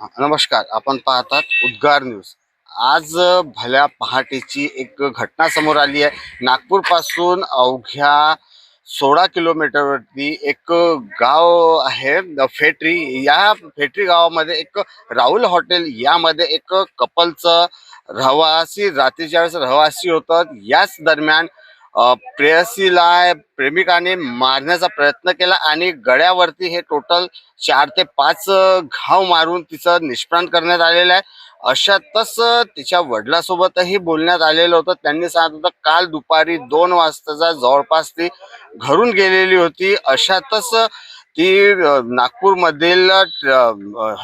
नमस्कार आपण पाहतात उद्गार न्यूज. आज भल्या पहाटेची एक घटना समोर आली आहे. नागपूरपासून अवघ्या सोळा किलोमीटरवरती एक गाव आहे फेटरी. या फेटरी गावामध्ये एक राहुल हॉटेल. यामध्ये एक कपलचं रहिवासी रात्रीच्या वेळेस रहिवासी होतं याच दरम्यान प्रेयसीला प्रेमिकाने मारण्याचा प्रयत्न केला आणि गळ्यावरती हे टोटल चार ते पाच घाव मारून तिचं निष्प्राण करण्यात आलेलं आहे. अशातच तिच्या वडिलासोबतही बोलण्यात आलेलं होतं. त्यांनी सांगितलं होतं काल दुपारी दोन वाजताचा जवळपास ती घरून गेलेली होती. अशातच ती नागपूरमधील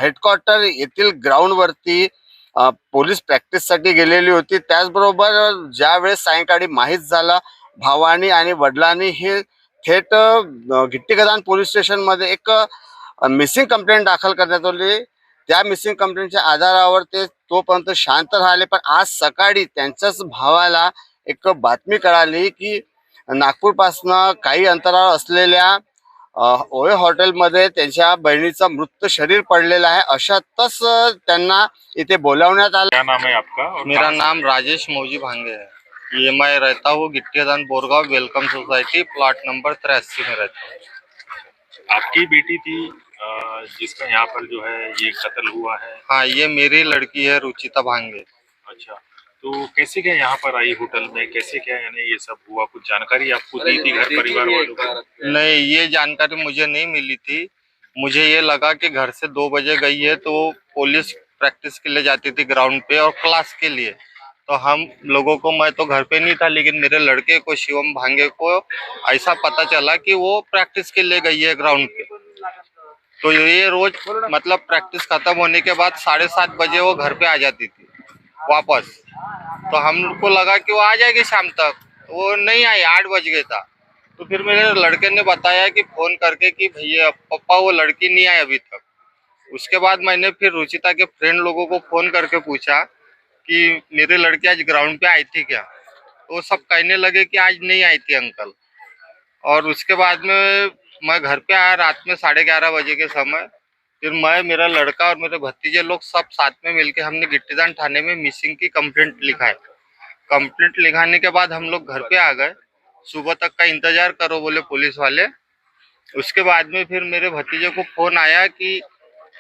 हेडक्वार्टर येथील ग्राउंडवरती पोलीस प्रॅक्टिससाठी गेलेली होती. त्याचबरोबर ज्यावेळेस सायंकाळी माहीत झाला भावानी आणि वडिलांनी हे थेट गिट्टीगदान पोलीस स्टेशनमध्ये एक मिसिंग कंप्लेंट दाखल करण्यात आली. त्या मिसिंग कंप्लेंटच्या आधारावर ते तोपर्यंत शांत राहिले. पण आज सकाळी त्यांच्याच भावाला एक बातमी कळाली की नागपूरपासनं काही अंतरावर असलेल्या ओय हॉटेलमध्ये त्यांच्या बहिणीचं मृत शरीर पडलेलं आहे. अशातच त्यांना इथे बोलावण्यात आलं. नाम है आपका? मेरा नाम राजेश मौजी भांगे है। ये मैं रहता हूँ Gittidan Borgaon welcome society plot number तिरासी में रहता हूँ। आपकी बेटी थी जिसका यहाँ पर जो है ये कत्ल हुआ है? हाँ ये मेरी लड़की है रुचिता भांगे। अच्छा तो कैसे क्या यहाँ पर आई होटल में? कैसे क्या यानी ये सब हुआ? कुछ जानकारी आपको दी थी घर परिवार वालों को? नहीं ये जानकारी मुझे नहीं मिली थी। मुझे ये लगा कि घर से दो बजे गई है तो पुलिस प्रैक्टिस के लिए जाती थी ग्राउंड पे और क्लास के लिए। तो हम लोगों को, मैं तो घर पे नहीं था, लेकिन मेरे लड़के को, शिवम भांगे को ऐसा पता चला कि वो प्रैक्टिस के लिए गई है ग्राउंड पे। तो ये रोज मतलब प्रैक्टिस खत्म होने के बाद साढ़े सात बजे वो घर पे आ जाती थी, वापस। तो हमको लगा कि वो आ जाएगी शाम तक। वो नहीं आई, आठ बज गए था। तो फिर मेरे लड़के ने बताया कि फ़ोन करके कि भैया, पप्पा, वो लड़की नहीं आई अभी तक। उसके बाद मैंने फिर रुचिता के फ्रेंड लोगों को फ़ोन करके पूछा कि मेरे लड़के आज ग्राउंड पे आई थी क्या? वो सब कहने लगे कि आज नहीं आई थी अंकल। और उसके बाद में मैं घर पे आया रात में साढ़े ग्यारह बजे के समय। फिर मैं, मेरा लड़का और मेरे भतीजे लोग सब साथ में मिलके हमने गिट्टीदान थाने में मिसिंग की कंप्लेंट लिखा है कंप्लेंट लिखाने के बाद हम लोग घर पे आ गए। सुबह तक का इंतज़ार करो बोले पुलिस वाले। उसके बाद में फिर मेरे भतीजे को फ़ोन आया कि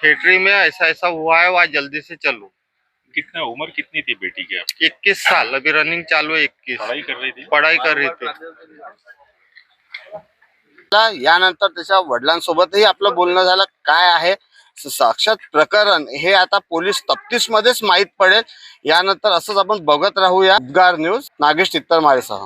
फैक्ट्री में ऐसा ऐसा हुआ है वहाँ जल्दी से चलो। कितना उम्र कितनी थी बेटी की आपकी? इक्कीस साल अभी रनिंग चालू है इक्कीस। पढ़ाई कर रही थी? पढ़ाई कर रही थी। यानंतर त्याच्या वडिलांसोबतही आपलं बोलणं झालं काय आहे? स- साक्षात प्रकरण हे आता पोलीस तफ्तीश मध्येच माहीत पडेल. यानंतर असंच आपण बघत राहूया. उद्गार न्यूज नागेश चित्तरमाळेसह